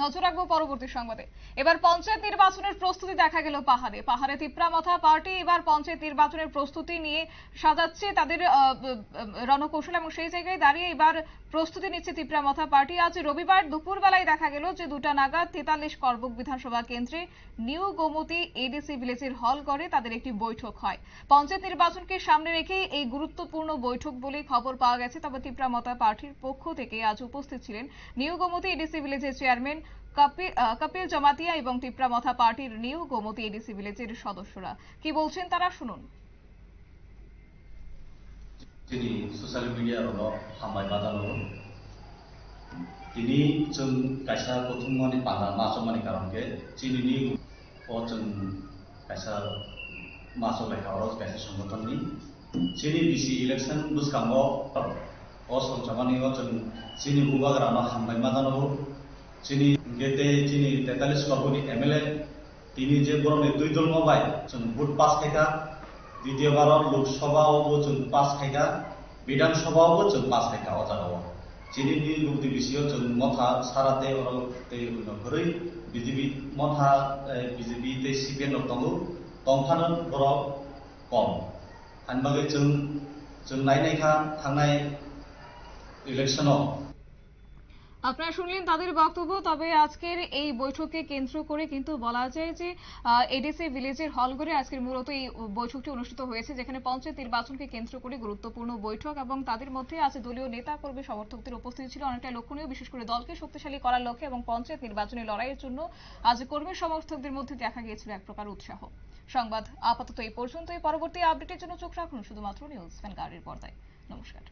নজর রাখব পরবর্তী সংবাদে। এবার পঞ্চায়েত নির্বাচনের প্রস্তুতি দেখা গেল পাহাড়ে। পাহাড়ে তিপ্রামাথা পার্টি এবার পঞ্চায়েত নির্বাচনের প্রস্তুতি নিয়ে সাজাচ্ছে তাদের রণকৌশল এবং সেই জায়গায় দাঁড়িয়ে এবার প্রস্তুতি নিচ্ছে তিপ্রামাথা পার্টি। আজ রবিবার দুপুরবেলায় দেখা গেল যে দুটা নাগাদ তেতাল্লিশ করবুক বিধানসভা কেন্দ্রে নিউ গোমতী এডিসি ভিলেজের হল করে তাদের একটি বৈঠক হয়। পঞ্চায়েত নির্বাচনকে সামনে রেখে এই গুরুত্বপূর্ণ বৈঠক বলে খবর পাওয়া গেছে, তবে তিপ্রামতা পার্টির পক্ষ থেকে আজ উপস্থিত ছিলেন নিউ গোমতী এডিসি ভিলেজের চেয়ারম্যান কপিল জমাতিয়া এবং টিপ্রামথা পার্টির নিউ গোমতী এডিসি ভিলেজের সদস্যরা। কি বলছেন তারা? শুনুন। তিনি সোশ্যাল মিডিয়ার হলো হামাই বাদাল হলো। তিনি জন কাইসা প্রথম মানে পালা মাছ মানে কারণকে চিনি নি ও জন কাইসা মাছ লেখা ওর কাইসা সংগঠন নি চিনি বিসি ইলেকশন বুঝকাম ও সংসমানি ও জন চিনি বুবাগ্রামা হামাই মাদানো ए दिनै जे बर'नि दुइ दल मावबाय जों भोट पास खायखा দ্বিতীয়বারও লোকসভাও जों पास खायगा বিধানসভাও जों पास खायगा अजागाव दिनैनि लुगदि बिसियाव जों मथा साराते अराव ते हरै बिजेपि मथा बिजेपि ते सिपिएन दंगौ दंफानो बर' कम आनबागै जों जों नायनायखा थांनाय इलेकसनाव আপনারা শুনলেন তাদের বক্তব্য, তবে আজকের এই বৈঠককে কেন্দ্র করে কিন্তু বলা যায় যে এডিসি ভিলেজের হল ঘরে আজকের মূলত এই বৈঠকটি অনুষ্ঠিত হয়েছে, যেখানে পঞ্চায়েত নির্বাচনকে কেন্দ্র করে গুরুত্বপূর্ণ বৈঠক এবং তাদের মধ্যে আজ দলীয় নেতা কর্মী সমর্থকদের উপস্থিতি ছিল অনেকটা লক্ষণীয়, বিশেষ করে দলকে শক্তিশালী করার লক্ষ্যে এবং পঞ্চায়েত নির্বাচনী লড়াইয়ের জন্য আজ কর্মী সমর্থকদের মধ্যে দেখা গিয়েছিল এক প্রকার উৎসাহ। সংবাদ আপাতত এই পর্যন্তই, পরবর্তী আপডেটের জন্য চোখ রাখুন শুধুমাত্র নিউজ ভ্যানগার্ডের পর্দায়। নমস্কার।